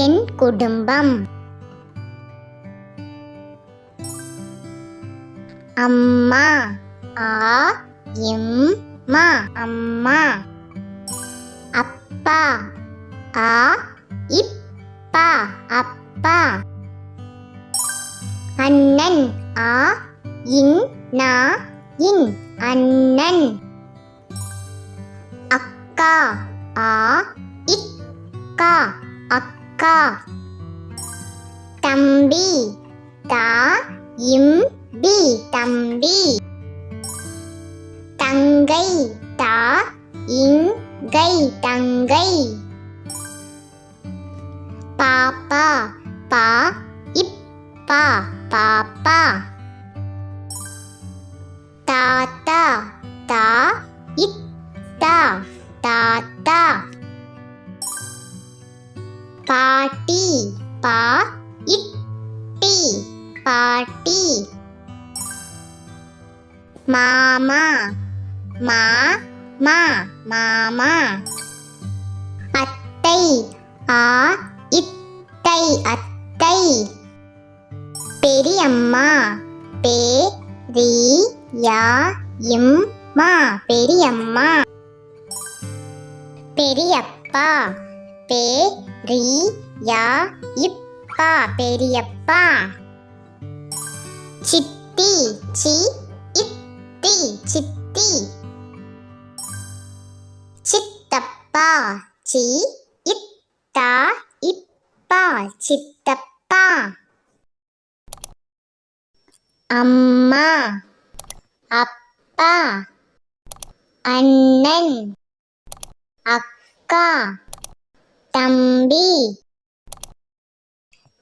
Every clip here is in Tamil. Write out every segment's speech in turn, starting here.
என் குடும்பம். அம்மா ஆ எம் மா. அம்மா. அப்பா ஆ இப்பா அப்பா. அண்ணன் ஆ இன் நா இன். அண்ணன். அக்கா ஆ இக்கா அக்கா தம்பி. தா இம் பி. தம்பி. தங்கை. தா இங்கை தங்கை. பாப்பா. பா இப்பா பாப்பா. பாட்டி பா இட்டி பாட்டி. மாமா மா மா மாமா. அத்தை ஆ இத்தை அத்தை. பெரியம்மா பே ரி யா இம் மா பெரியம்மா. பெரியப்பா. பே ரி யா இப்பா பெரியப்பா. சித்தி சி இத்தி சித்தி. சித்தப்பா சி இத்தா இப்பா சித்தப்பா. அம்மா அப்பா. அண்ணன் அக்கா. தம்பி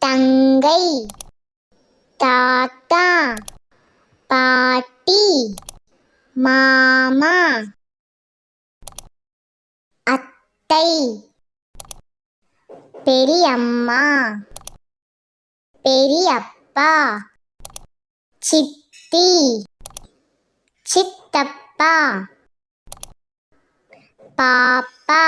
தங்கை தாத்தா பாட்டி மாமா அத்தை பெரியம்மா பெரியப்பா சித்தி சித்தப்பா பாப்பா.